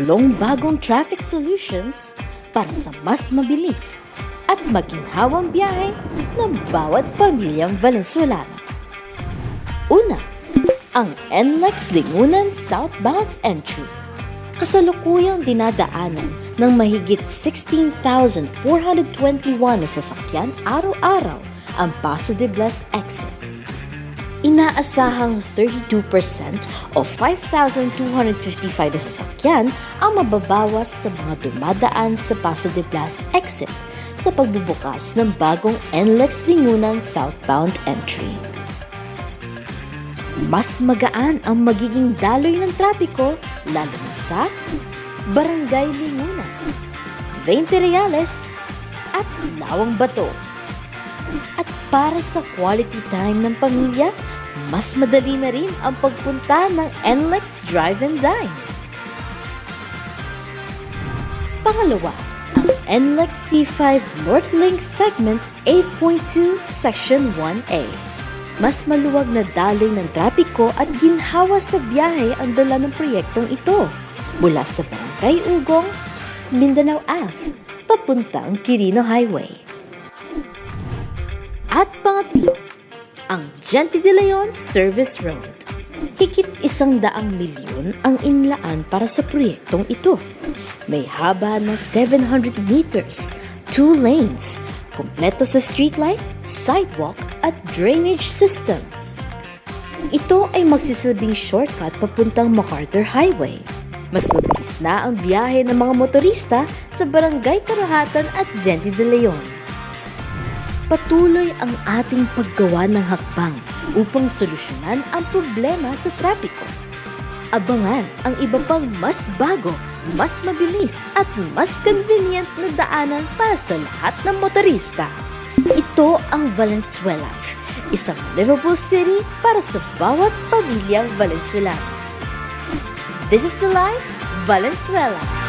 tatlong bagong traffic solutions para sa mas mabilis at maginhawang biyahe ng bawat pamilyang Valenzuelano. Una, ang NLEX Lingunan Southbound Entry. Kasalukuyang dinadaanan ng mahigit 16,421 na sasakyan araw-araw ang Paso de Blas exit. Inaasahang 32% o 5,255 na sasakyan ang mababawas sa mga dumadaan sa Paso de Blas exit sa pagbubukas ng bagong NLEX Lingunan Southbound Entry. Mas magaan ang magiging daloy ng trapiko lalo na sa Barangay Lingunan, 20 Reales at Lawang Bato. At para sa quality time ng pamilya, mas madali na rin ang pagpunta ng NLEX Drive and Dine. Pangalawa, ang NLEX C5 North Link Segment 8.2 Section 1A. Mas maluwag na daloy ng trapiko at ginhawa sa biyahe ang dala ng proyektong ito mula sa Barangay Ugong, Mindanao Ave, papuntang Quirino Highway. At pangatlo, ang Gente de Leon Service Road. Higit isang daang milyon ang inlaan para sa proyektong ito. May haba na 700 meters, two lanes, kompleto sa streetlight, sidewalk at drainage systems. Ito ay magsisabing shortcut papuntang MacArthur Highway. Mas mabilis na ang biyahe ng mga motorista sa Barangay Karuhatan at Gente de Leon. Patuloy ang ating paggawa ng hakbang upang solusyonan ang problema sa trapiko. Abangan ang iba pang mas bago, mas mabilis at mas convenient na daanan para sa lahat ng motorista. Ito ang Valenzuela, isang livable city para sa bawat pamilyang Valenzuelano. This is the life, Valenzuela.